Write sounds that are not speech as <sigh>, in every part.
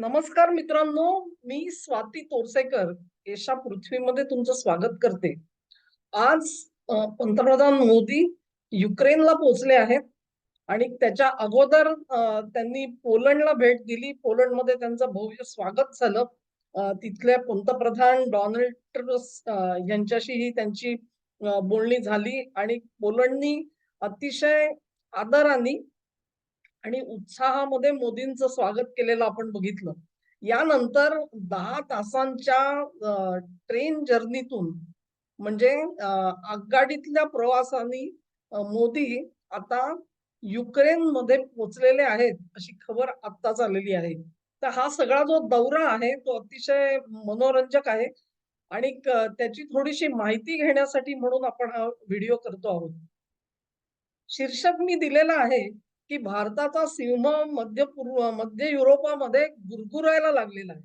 नमस्कार मित्रांनो मी स्वाती तोरसेकर. एशा पृथ्वीमध्ये तुमचं स्वागत करते. आज पंतप्रधान मोदी युक्रेनला पोहोचले आहेत आणि त्याच्या अगोदर त्यांनी पोलंडला भेट दिली. पोलंडमध्ये त्यांचं भव्य स्वागत झालं. तिथल्या पंतप्रधान डोनाल्ड ट्रम्प यांच्याशीही त्यांची बोलणी झाली आणि पोलंडनी अतिशय आदराने आणि उत्साहामध्ये मोदींचं स्वागत केलेलं आपण बघितलं. यानंतर दहा तासांच्या ट्रेन जर्नीतून म्हणजे आगगाडीतल्या प्रवासानी मोदी आता युक्रेन मध्ये पोहोचलेले आहेत, अशी खबर आत्ताच आलेली आहे. तर हा सगळा जो दौरा आहे तो अतिशय मनोरंजक आहे आणि त्याची थोडीशी माहिती घेण्यासाठी म्हणून आपण हा व्हिडिओ करतो आहोत. शीर्षक मी दिलेला आहे, की भारताचा सिंह मध्य पूर्व मध्य युरोपामध्ये गुरगुरायला लागलेला आहे.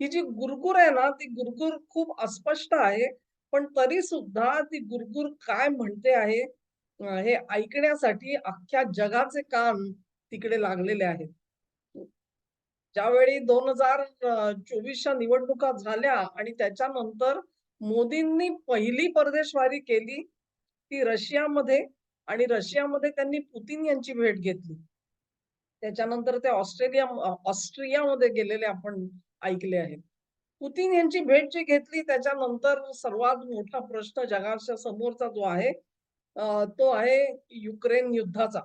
ही जी गुरगुर आहे ना, ती गुरगुर खूप अस्पष्ट आहे. पण तरी सुद्धा ती गुरगुर काय म्हणते आहे, हे ऐकण्यासाठी अख्ख्या जगाचे कान तिकडे लागलेले आहेत. ज्यावेळी 2024च्या निवडणुका झाल्या आणि त्याच्यानंतर मोदींनी पहिली परदेशवारी केली, ती रशियामध्ये आणि रशियामध्ये त्यांनी पुतिन यांची भेट घेतली. त्याच्यानंतर ते ऑस्ट्रेलिया ऑस्ट्रियामध्ये गेलेले आपण ऐकले आहे. पुतिन यांची भेट जी घेतली त्याच्यानंतर सर्वात मोठा प्रश्न जगाच्या समोरचा जो आहे तो आहे युक्रेन युद्धाचा.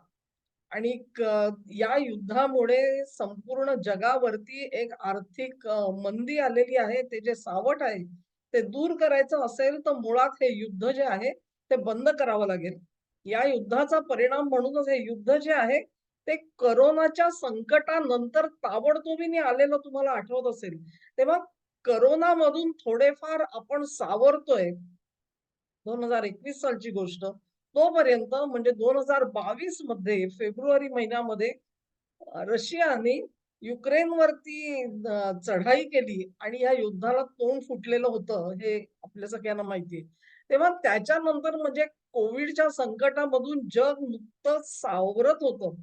आणि या युद्धामुळे संपूर्ण जगावरती एक आर्थिक मंदी आलेली आहे. ते जे सावट आहे, ते दूर करायचं असेल तर मुळात हे युद्ध जे आहे, ते बंद करावं लागेल. या युद्धाचा परिणाम म्हणूनच हे युद्ध जे आहे, ते कोरोनाच्या संकटानंतर ताबडतोबीने आलेलं तुम्हाला आठवत असेल. तेव्हा करोनामधून थोडेफार आपण सावरतोय. 2021 सालची गोष्ट. तोपर्यंत म्हणजे 2022 मध्ये फेब्रुवारी महिन्यामध्ये रशियाने युक्रेनवरती चढाई केली आणि या युद्धाला तोंड फुटलेलं होतं, हे आपल्या सगळ्यांना माहिती आहे. तेव्हा त्याच्यानंतर म्हणजे कोविडच्या संकटामधून जग नुकतंच सावरत होतं.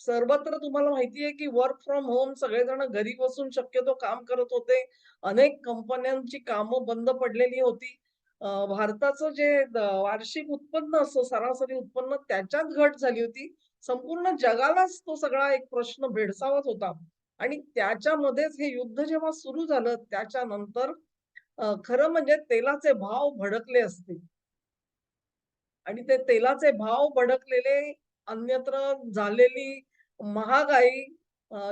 सर्वत्र तुम्हाला माहिती आहे, की वर्क फ्रॉम होम सगळेजण घरी बसून शक्यतो काम करत होते. अनेक कंपन्यांची कामं बंद पडलेली होती. भारताचं जे वार्षिक उत्पन्न असतं, सरासरी उत्पन्न त्याच्यात घट झाली होती. संपूर्ण जगालाच तो सगळा एक प्रश्न भेडसावत होता आणि त्याच्यामध्येच हे युद्ध जेव्हा सुरू झालं, त्याच्यानंतर खरं म्हणजे तेलाचे भाव भडकले असते. आणि ते तेलाचे भाव भडकलेले, अन्यत्र झालेली महागाई,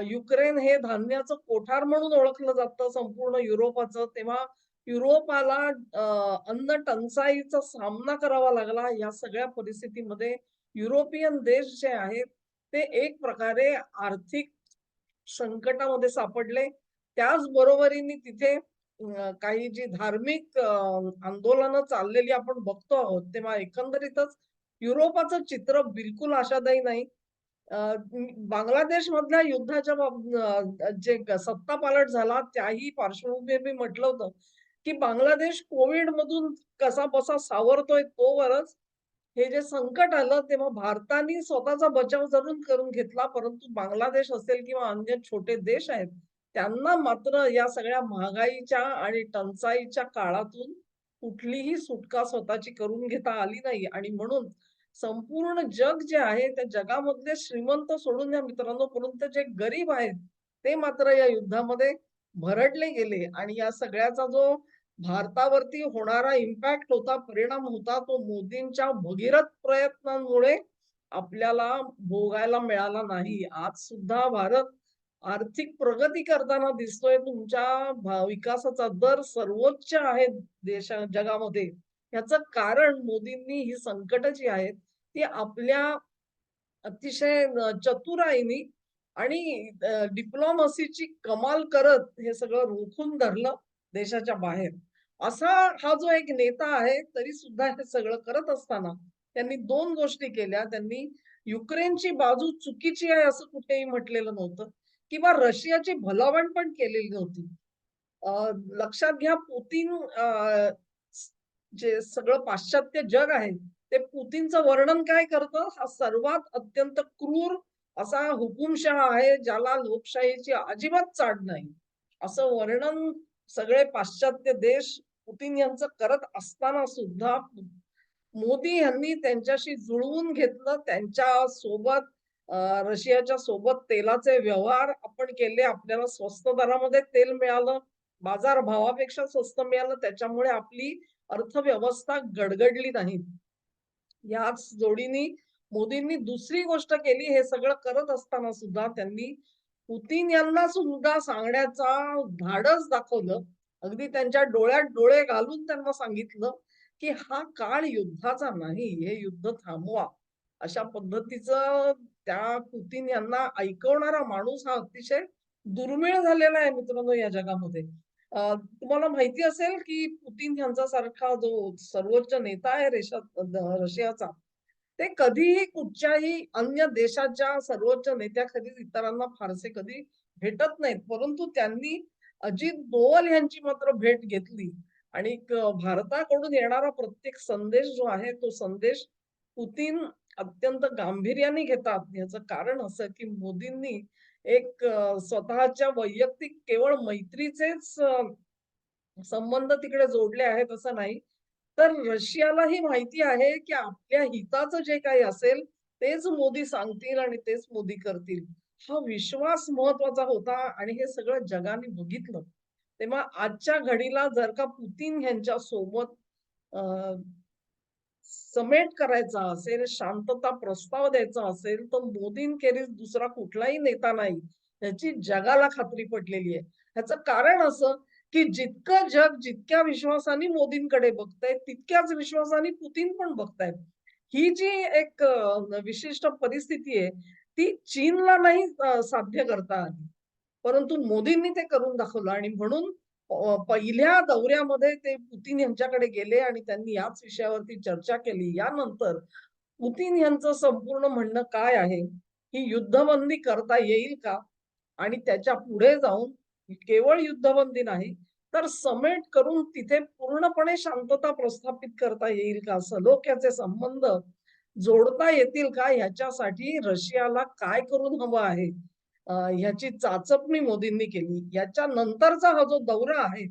युक्रेन हे धान्याचं कोठार म्हणून ओळखलं जातं संपूर्ण युरोपाचं. तेव्हा युरोपाला अन्न टंचाईचा सामना करावा लागला. या सगळ्या परिस्थितीमध्ये युरोपियन देश जे आहेत, ते एक प्रकारे आर्थिक संकटामध्ये सापडले. त्याच बरोबरीने तिथे काही जी धार्मिक आंदोलनं चाललेली आपण बघतो आहोत, तेव्हा एकंदरीतच युरोपाचं चित्र बिलकुल आशादायी नाही. बांगलादेश मधल्या बांगलादेशमधल्या युद्धाच्या बाब जे सत्ता सत्तापालट झाला त्याही पार्श्वभूमीवर मी म्हटलं होतं, की बांगलादेश कोविड मधून कसा बसा सावरतोय तोवरच हे जे संकट आलं तेव्हा भारताने स्वतःचा बचाव जरूर करून घेतला, परंतु बांगलादेश असेल किंवा अन्य छोटे देश आहेत, त्यांना मात्र या सगळ्या महागाईच्या आणि टंचाईच्या काळातून कुठलीही सुटका स्वतःची करून घेता आली नाही. आणि म्हणून संपूर्ण जग जे आहे, त्या जगामधले श्रीमंत सोडून द्या मित्रांनो, परंतु जे गरीब आहेत, ते मात्र या युद्धामध्ये भरडले गेले. आणि या सगळ्याचा जो भारतावरती होणारा इम्पॅक्ट होता, परिणाम होता, तो मोदींच्या भगीरथ प्रयत्नांमुळे आपल्याला भोगायला मिळाला नाही. आज सुद्धा भारत आर्थिक प्रगती करताना दिसतोय. तुमच्या विकासाचा दर सर्वोच्च आहे देशा जगामध्ये. याच कारण मोदींनी ही संकट जी आहेत, ती आपल्या अतिशय चतुराईनी आणि डिप्लोमसीची कमाल करत हे सगळं रोखून धरलं देशाच्या बाहेर. असा हा जो एक नेता आहे, तरी सुद्धा हे सगळं करत असताना त्यांनी दोन गोष्टी केल्या. त्यांनी युक्रेनची बाजू चुकीची आहे असं कुठेही म्हटलेलं नव्हतं किंवा रशियाची भलावण पण केलेली नव्हती. लक्षात घ्या पुतीन जे सगळं पाश्चात्य जग आहे, ते पुतीनचं वर्णन काय करतं? हा सर्वात अत्यंत क्रूर असा हुकुमशहा आहे, ज्याला लोकशाहीची अजिबात चाड नाही. असं वर्णन सगळे पाश्चात्य देश पुतिन यांचं करत असताना सुद्धा मोदी यांनी त्यांच्याशी जुळवून घेतलं. त्यांच्यासोबत रशियाच्या सोबत तेलाचे व्यवहार आपण केले. आपल्याला स्वस्त दरामध्ये तेल मिळालं. बाजार भावापेक्षा स्वस्त मिळालं. त्याच्यामुळे आपली अर्थव्यवस्था गडगडली नाही. याच जोडीने मोदींनी दुसरी गोष्ट केली. हे सगळं करत असताना सुद्धा त्यांनी पुतिन यांना सुद्धा सांगण्याचा धाडस दाखवलं. अगदी त्यांच्या डोळ्यात डोळे घालून त्यांना सांगितलं, की हा काळ युद्धाचा नाही. हे युद्ध थांबवा. अशा पद्धतीचं त्या पुतिन यांना ऐकवणारा माणूस हा अतिशय दुर्मिळ झालेला आहे मित्रांनो या जगामध्ये. तुम्हाला माहिती असेल, की पुतिन यांच्यासारखा जो सर्वोच्च नेता आहे रेशात रशियाचा, ते कधीही कुठच्याही अन्य देशाच्या सर्वोच्च नेत्याखाली इतरांना फारसे कधी भेटत नाहीत. परंतु त्यांनी अजित दोवल यांची मात्र भेट घेतली आणि भारताकडून येणारा प्रत्येक संदेश जो आहे, तो संदेश पुतीन अत्यंत गांभीर्याने घेतात. याचं कारण असं, की मोदींनी एक स्वतःच्या वैयक्तिक केवळ मैत्रीचेच संबंध तिकडे जोडले आहेत असं नाही. तर रशियालाही माहिती आहे, की आपल्या हिताचं जे काही असेल, तेच मोदी सांगतील आणि तेच मोदी करतील. हा विश्वास महत्त्वाचा होता आणि हे सगळं जगाने बघितलं. तेव्हा आजच्या घडीला जर का पुतीन यांच्या सोबत समेट करायचा असेल, शांतता प्रस्ताव द्यायचा असेल, तर मोदींखेरीज दुसरा कुठलाही नेता नाही, याची जगाला खात्री पडलेली आहे. ह्याचं कारण असं, की जितकं जग जितक्या विश्वासाने मोदींकडे बघतंय, तितक्याच विश्वासाने पुतीन पण बघतायत. ही जी एक विशिष्ट परिस्थिती आहे, ती चीनला नाही साध्य करता आली. परंतु मोदींनी ते करून दाखवलं आणि म्हणून पहिल्या दौऱ्यामध्ये ते पुतिन यांच्याकडे गेले आणि त्यांनी याच विषयावरती चर्चा केली. यानंतर पुतिन यांचं संपूर्ण म्हणणं काय आहे, ही युद्धबंदी करता येईल का? आणि त्याच्या पुढे जाऊन केवळ युद्धबंदी नाही, तर समेट करून तिथे पूर्णपणे शांतता प्रस्थापित करता येईल का? सलोख्याचे संबंध जोडता येतील का? ह्याच्यासाठी रशियाला काय करून हवं आहे? ह्याची चाचपणी मोदींनी केली. याच्या नंतरचा हा जो दौरा आहे,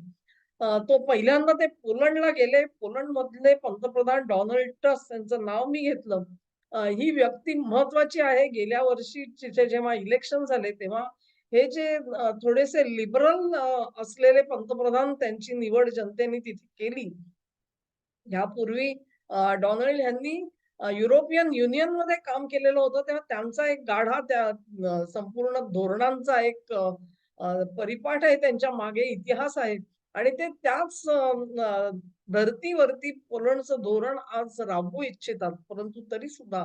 तो पहिल्यांदा ते पोलंडला गेले. पोलंडमधले पंतप्रधान डोनाल्ड टस्क यांचं नाव मी घेतलं. ही व्यक्ती महत्वाची आहे. गेल्या वर्षीचे जेव्हा इलेक्शन झाले, तेव्हा हे जे थोडेसे लिबरल असलेले पंतप्रधान त्यांची निवड जनतेने तिथे केली. यापूर्वी अ, डोनाल्ड यांनी युरोपियन युरोपियन युनियनमध्ये काम केलेलं होतं, तेव्हा त्यांचा एक गाढा त्या संपूर्ण धोरणांचा एक परिपाठ आहे त्यांच्या मागे, इतिहास आहे आणि ते त्याच धर्तीवरती पोलंडचं धोरण आज राबवू इच्छितात. परंतु तरी सुद्धा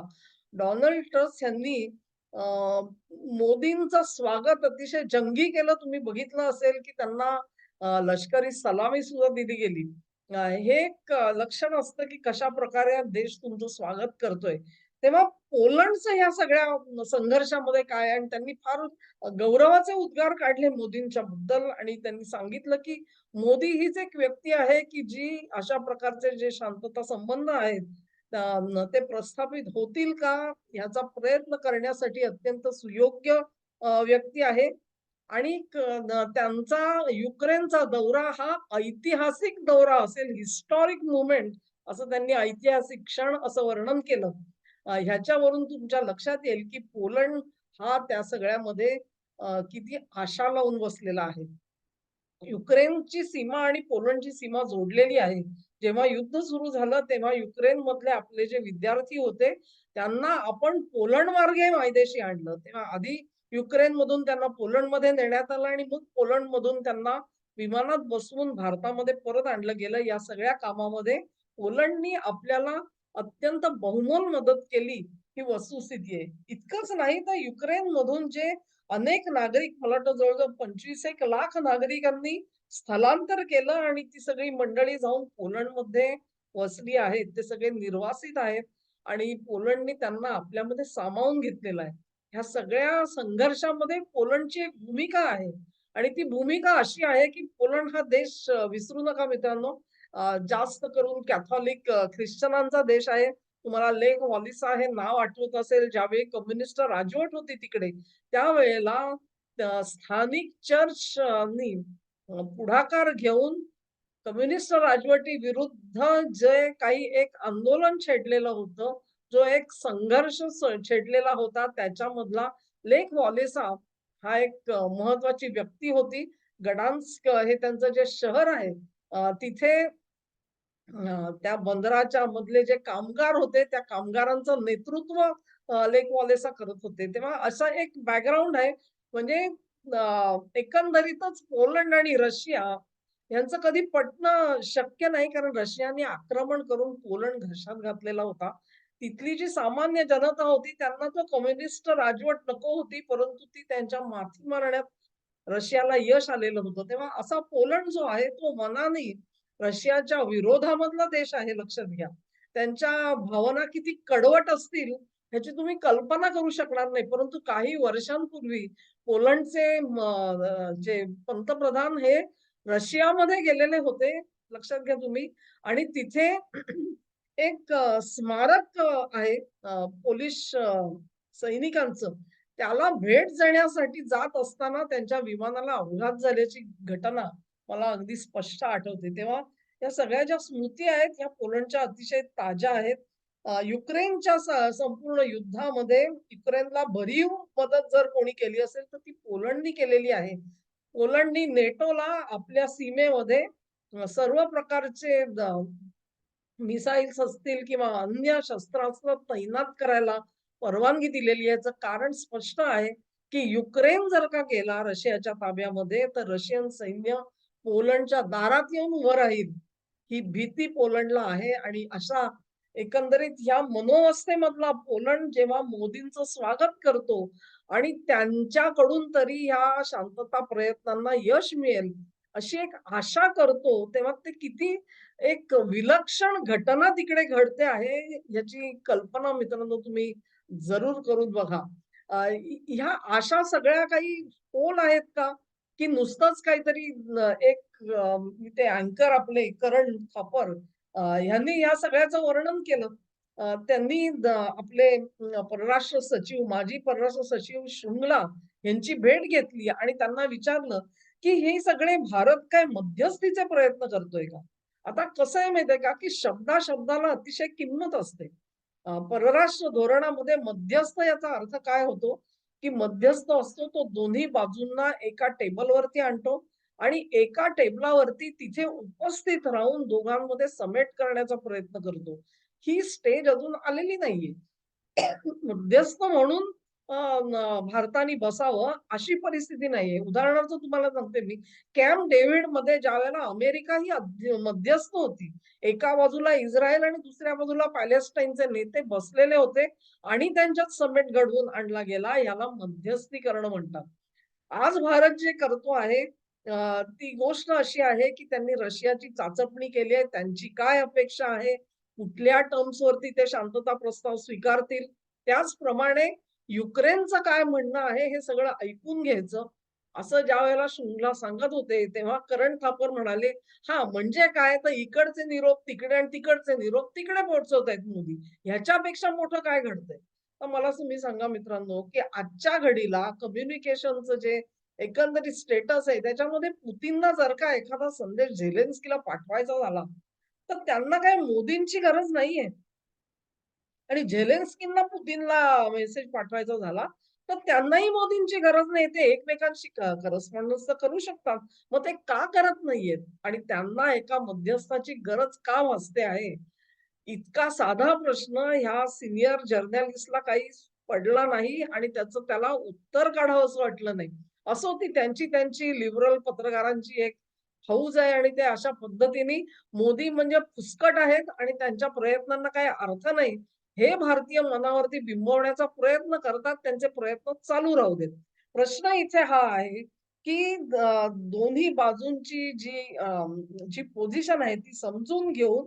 डॉनल्ड ट्रम्प यांनी मोदींचा मोदींचं स्वागत अतिशय जंगी केलं. तुम्ही बघितलं असेल, की त्यांना लष्करी सलामी सुद्धा दिली गेली. हे एक लक्षण असतं, की कशा प्रकारे देश तुमचं स्वागत करतोय. तेव्हा पोलंडचं ह्या सगळ्या संघर्षामध्ये काय आणि त्यांनी फार गौरवाचे उद्गार काढले मोदींच्या बद्दल आणि त्यांनी सांगितलं, की मोदी हीच एक व्यक्ती आहे, की जी अशा प्रकारचे जे शांतता संबंध आहेत, ते प्रस्थापित होतील का? ह्याचा प्रयत्न करण्यासाठी अत्यंत सुयोग्य व्यक्ती आहे. आणि त्यांचा युक्रेनचा दौरा हा ऐतिहासिक दौरा असेल, हिस्टॉरिक मुवमेंट असं त्यांनी ऐतिहासिक क्षण असं वर्णन केलं. ह्याच्यावरून तुमच्या लक्षात येईल, की पोलंड हा त्या सगळ्यामध्ये किती आशा लावून बसलेला आहे. युक्रेनची सीमा आणि पोलंडची सीमा जोडलेली आहे. जेव्हा युद्ध सुरू झालं, तेव्हा युक्रेन मधले आपले जे विद्यार्थी होते, त्यांना आपण पोलंड मार्गे मायदेशी आणलं. तेव्हा आधी युक्रेनमधून त्यांना पोलंडमध्ये नेण्यात आलं आणि मग पोलंडमधून त्यांना विमानात बसवून भारतामध्ये परत आणलं गेलं. या सगळ्या कामामध्ये पोलंडनी आपल्याला अत्यंत बहुमोल मदत केली, ही वस्तुस्थिती आहे. इतकंच नाही तर युक्रेनमधून जे अनेक नागरिक मला वाटतं जवळजवळ पंचवीस एक लाख नागरिकांनी स्थलांतर केलं आणि ती सगळी मंडळी जाऊन पोलंडमध्ये वसली आहेत. ते सगळे निर्वासित आहेत आणि पोलंडनी त्यांना आपल्यामध्ये सामावून घेतलेलं आहे. ह्या सगळ्या संघर्षामध्ये पोलंडची एक भूमिका आहे आणि ती भूमिका अशी आहे, की पोलंड हा देश विसरू नका मित्रांनो, जास्त करून कॅथॉलिक ख्रिश्चनांचा देश आहे. तुम्हाला लेक वॉलिसा हे नाव आठवत असेल, ज्यावेळी कम्युनिस्ट राजवट होती तिकडे, त्यावेळेला स्थानिक चर्चनी पुढाकार घेऊन कम्युनिस्ट राजवटी विरुद्ध जे काही एक आंदोलन छेडलेलं होतं, जो एक संघर्ष छेडलेला होता त्याच्यामधला लेक वॉलेसा हा एक महत्वाची व्यक्ती होती. गडान्स्क हे त्यांचं जे शहर आहे तिथे त्या बंदराच्या मधले जे कामगार होते, त्या कामगारांचं नेतृत्व लेख लेक वॉलेसा करत होते. तेव्हा असा एक बॅकग्राऊंड आहे. म्हणजे एकंदरीतच पोलंड आणि रशिया यांचं कधी पटणं शक्य नाही, कारण रशियाने आक्रमण करून पोलंड घशात घातलेला होता. तिथली जी सामान्य जनता होती त्यांना तो कम्युनिस्ट राजवट नको होती, परंतु ती त्यांच्या माथी मारण्यात रशियाला यश आलेलं होतं. तेव्हा असा पोलंड जो आहे तो मनाने रशियाच्या विरोधामधला देश आहे लक्षात घ्या. त्यांच्या भावना किती कडवट असतील ह्याची तुम्ही कल्पना करू शकणार नाही. परंतु काही वर्षांपूर्वी पोलंडचे जे पंतप्रधान हे रशियामध्ये गेलेले होते, लक्षात घ्या तुम्ही आणि तिथे एक स्मारक आहे पोलिश सैनिकांचं. त्याला भेट देण्यासाठी जात असताना त्यांच्या विमानाला अपघात झाल्याची घटना मला अगदी स्पष्ट आठवते. तेव्हा या सगळ्या ज्या स्मृती आहेत, या पोलंडच्या अतिशय ताज्या आहेत. युक्रेनच्या संपूर्ण युद्धामध्ये युक्रेनला भरीव मदत जर कोणी केली असेल, तर ती पोलंडनी केलेली आहे. पोलंडनी नेटोला आपल्या सीमेमध्ये सर्व प्रकारचे मिसाईल्स असतील किंवा अन्य शस्त्रास्त्र तैनात करायला परवानगी दिलेली याचं कारण स्पष्ट आहे, की युक्रेन जर का गेला रशियाच्या ताब्यामध्ये, तर रशियन सैन्य पोलंडच्या दारात येऊन उभं राहील. ही भीती पोलंडला आहे आणि अशा एकंदरीत ह्या मनोवस्थेमधला पोलंड जेव्हा मोदींचं स्वागत करतो आणि त्यांच्याकडून तरी ह्या शांतता प्रयत्नांना यश मिळेल, अशी एक आशा करतो, तेव्हा ते किती एक विलक्षण घटना तिकडे घडते आहे, याची कल्पना मित्रांनो तुम्ही जरूर करून बघा. ह्या आशा सगळ्या काही पोल आहेत का? की नुसतंच काहीतरी एक ते अँकर आपले करण खापर यांनी ह्यांनी या सगळ्याचं वर्णन केलं. त्यांनी आपले परराष्ट्र सचिव, माजी परराष्ट्र सचिव शृंगला यांची भेट घेतली आणि त्यांना विचारलं, की हे सगळे भारत काय मध्यस्थीचे प्रयत्न करतोय का? आता कसं आहे माहितीये का, की शब्दा-शब्दाला अतिशय किंमत असते. परराष्ट्र धोरणामध्ये मध्यस्थ याचा अर्थ काय होतो, की मध्यस्थ असतो तो दोन्ही बाजूंना एका टेबलवरती आणतो आणि एका टेबलावरती तिथे उपस्थित राहून दोघांमध्ये समेट करण्याचा प्रयत्न करतो. ही स्टेज अजून आलेली नाहीये. मध्यस्थ म्हणून भारताने बसावं अशी परिस्थिती नाहीये. उदाहरणार्थ तुम्हाला सांगते मी, कॅम्प ज्या वेळेला अमेरिका ही मध्यस्थ होती. एका बाजूला इस्रायल आणि दुसऱ्या बाजूला पॅलेस्टाईनचे नेते बसलेले होते आणि त्यांच्यात समेट घडवून आणला गेला. याला मध्यस्थीकरण म्हणतात. आज भारत जे करतो आहे ती गोष्ट अशी आहे, की त्यांनी रशियाची चाचपणी केली आहे. त्यांची काय अपेक्षा आहे? कुठल्या टर्म्सवरती ते शांतता प्रस्ताव स्वीकारतील? त्याचप्रमाणे युक्रेनचं काय म्हणणं आहे, हे सगळं ऐकून घ्यायचं. असं ज्यावेळेला शृंगला सांगत होते, तेव्हा करण थापर म्हणाले, हा म्हणजे काय? तर इकडचे निरोप तिकडे आणि तिकडचे निरोप तिकडे पोहोचवतायत मोदी. ह्याच्यापेक्षा मोठं काय घडतंय?" तर मला तुम्ही सांगा मित्रांनो, की आजच्या घडीला कम्युनिकेशनचं जे एकंदरीत स्टेटस आहे, त्याच्यामध्ये पुतींना जर का एखादा संदेश झेलेन्स्कीला पाठवायचा झाला, तर त्यांना काय मोदींची गरज नाहीये. आणि झेलेन्स्कींना पुतीनला मेसेज पाठवायचा झाला, तर त्यांनाही मोदींची गरज नाही. ते एकमेकांशी करस्पॉन्डन्स तर करू शकतात. मग ते का करत नाहीयेत? आणि त्यांना एका मध्यस्थाची गरज का भासते आहे? इतका साधा प्रश्न ह्या सिनियर जर्नलिस्टला काही पडला नाही आणि त्याचं त्याला उत्तर काढावं असं वाटलं नाही. असं होती त्यांची त्यांची लिबरल पत्रकारांची एक हौज आहे आणि ते अशा पद्धतीने मोदी म्हणजे फुसकट आहेत आणि त्यांच्या प्रयत्नांना काही अर्थ नाही. हे भारतीय मनावरती बिंबवण्याचा प्रयत्न करतात. त्यांचे प्रयत्न चालू राहू देत. प्रश्न इथे हा आहे, की दोन्ही बाजूंची जी जी पोझिशन आहे ती समजून घेऊन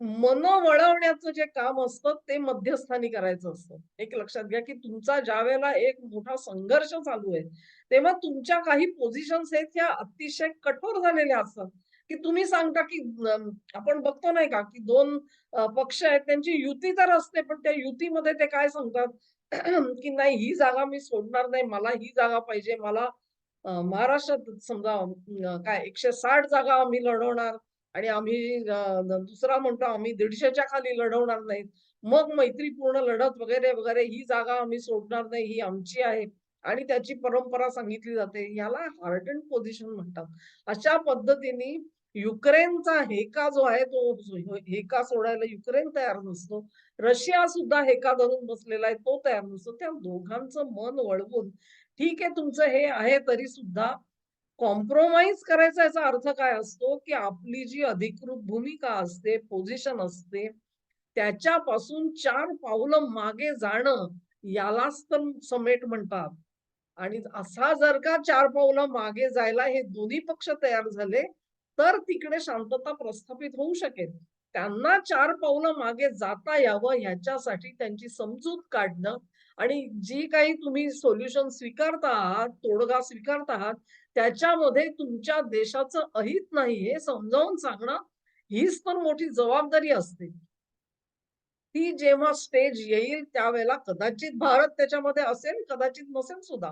मन वळवण्याचं जे काम असतं ते मध्यस्थानी करायचं असतं. एक लक्षात घ्या, की तुमचा ज्यावेळेला एक मोठा संघर्ष चालू आहे, तेव्हा तुमच्या काही पोझिशन्स आहेत त्या अतिशय कठोर झालेल्या असतात, की तुम्ही सांगता, की आपण बघतो नाही का, की दोन पक्ष आहेत त्यांची युती तर असते, पण त्या युतीमध्ये ते काय सांगतात, <clears throat> की नाही ही जागा मी सोडणार नाही. मला ही जागा पाहिजे. मला महाराष्ट्रात समजा काय एकशे साठ जागा आम्ही लढवणार आणि आम्ही दुसरा म्हणतो आम्ही 150च्या खाली लढवणार नाहीत. मग मैत्रीपूर्ण लढत वगैरे, वगैरे ही जागा आम्ही सोडणार नाही, ही आमची आहे आणि त्याची परंपरा सांगितली जाते. याला हार्डन पोझिशन म्हणतात. अशा पद्धतीने युक्रेनचा हेका जो आहे तो हेका सोडायला युक्रेन तयार नसतो. रशिया सुद्धा हेका धरून बसलेला आहे, तो तयार नसतो. त्या दोघांचं मन वळवून ठीक आहे तुमचं हे आहे तरी सुद्धा कॉम्प्रोमाइज करायचा याचा अर्थ काय असतो, की आपली जी अधिकृत भूमिका असते, पोझिशन असते, त्याच्यापासून चार पावलं मागे जाणं यालाच तर समेट म्हणतात. आणि असा जर का चार पावलं मागे जायला हे दोन्ही पक्ष तयार झाले, तर तिकडे शांतता प्रस्थापित होऊ शकेल. त्यांना चार पावलं मागे जाता यावं ह्याच्यासाठी त्यांची समजूत काढणं आणि जी काही तुम्ही सोल्युशन स्वीकारता आहात, तोडगा स्वीकारता आहात, त्याच्यामध्ये तुमच्या देशाचं अहित नाही हे समजावून सांगणं हीच तर मोठी जबाबदारी असते. ती जेव्हा स्टेज येईल त्यावेळेला कदाचित भारत त्याच्यामध्ये असेल, कदाचित नसेल सुद्धा.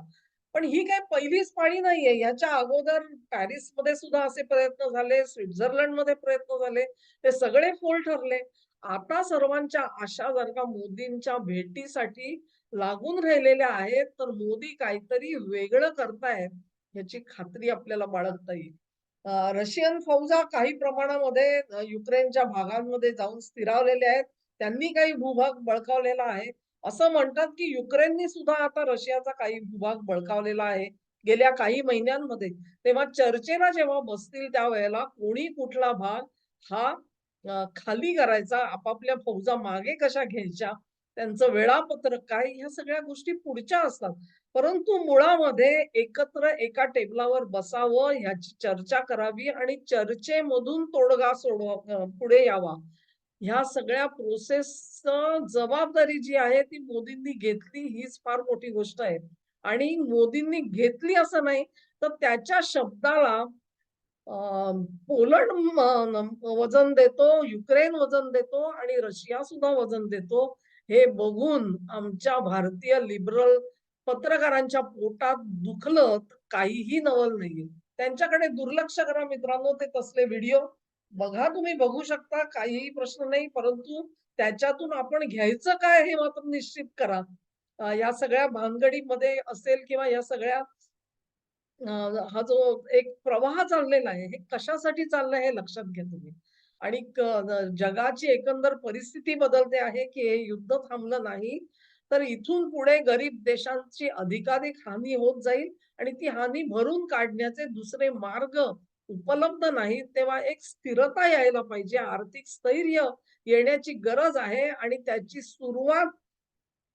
पण ही काय पहिलीच पाळी नाहीये. याच्या अगोदर पॅरिसमध्ये सुद्धा असे प्रयत्न झाले, स्वित्झर्लंडमध्ये प्रयत्न झाले. ते सगळे फोल ठरले. आता सर्वांच्या आशा जर का मोदींच्या भेटीसाठी लागून राहिलेल्या आहेत, तर मोदी काहीतरी वेगळं करतायत याची खात्री आपल्याला बाळगता येईल. रशियन फौजा काही प्रमाणामध्ये युक्रेनच्या भागांमध्ये जाऊन स्थिरावलेल्या आहेत. त्यांनी काही भूभाग बळकावलेला आहे. असं म्हणतात, की युक्रेननी सुद्धा आता रशियाचा काही भूभाग बळकावलेला आहे, गेल्या काही महिन्यांमध्ये. तेव्हा चर्चेला जेव्हा बसतील त्यावेळेला कोणी कुठला भाग हा खाली करायचा, आपापल्या फौजा मागे कशा घ्यायच्या, त्यांचं वेळापत्रक काय, ह्या सगळ्या गोष्टी पुढच्या असतात. परंतु मुळामध्ये एकत्र एका टेबलावर बसावं, ह्याची चर्चा करावी आणि चर्चेमधून तोडगा सोडवा पुढे यावा. ह्या सगळ्या प्रोसेसचं जबाबदारी जी आहे ती मोदींनी घेतली हीच फार मोठी गोष्ट आहे. आणि मोदींनी घेतली असं नाही, तर त्याच्या शब्दाला पोलंड वजन देतो, युक्रेन वजन देतो आणि रशिया सुद्धा वजन देतो. हे बघून आमच्या भारतीय लिबरल पत्रकारांच्या पोटात दुखलं तर काहीही नवल नाहीये. त्यांच्याकडे दुर्लक्ष करा मित्रांनो, ते तसले व्हिडिओ बघा तुम्ही बघू शकता, काहीही प्रश्न नाही. परंतु त्याच्यातून आपण घ्यायचं काय हे मात्र निश्चित करा. या सगळ्या भानगडीमध्ये असेल किंवा या सगळ्या हा जो एक प्रवाह चाललेला आहे, हे कशासाठी चाललंय हे लक्षात घ्या तुम्ही. आणि जगाची एकंदर परिस्थिती बदलते आहे, की हे युद्ध थांबलं नाही, तर इथून पुढे गरीब देशांची अधिकाधिक हानी होत जाईल आणि ती हानी भरून काढण्याचे दुसरे मार्ग उपलब्ध नाहीत. तेव्हा एक स्थिरता यायला पाहिजे, आर्थिक स्थैर्य येण्याची गरज आहे आणि त्याची सुरुवात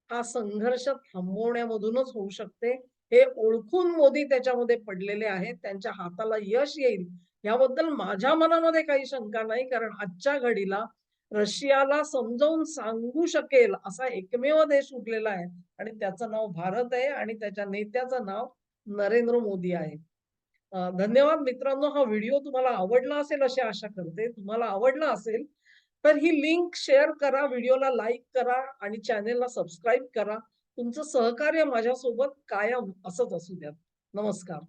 हा संघर्ष थांबवण्यामधूनच होऊ शकते. हे ओळखून मोदी त्याच्यामध्ये पडलेले आहेत. त्यांच्या हाताला यश येईल याबद्दल माझ्या मनामध्ये काही शंका नाही. कारण आजच्या घडीला रशियाला समजावून सांगू शकेल असा एकमेव देश उरलेला आहे आणि त्याचं नाव भारत आहे आणि त्याच्या नेत्याचं नाव नरेंद्र मोदी आहे. धन्यवाद मित्रांनो. हा व्हिडिओ तुम्हाला आवडला असेल अशी आशा करते. तुम्हाला आवडला असेल तर ही लिंक शेअर करा, व्हिडिओला लाईक करा आणि चॅनेलला सबस्क्राईब करा. तुमचं सहकार्य माझ्यासोबत कायम असंच असू द्या. नमस्कार.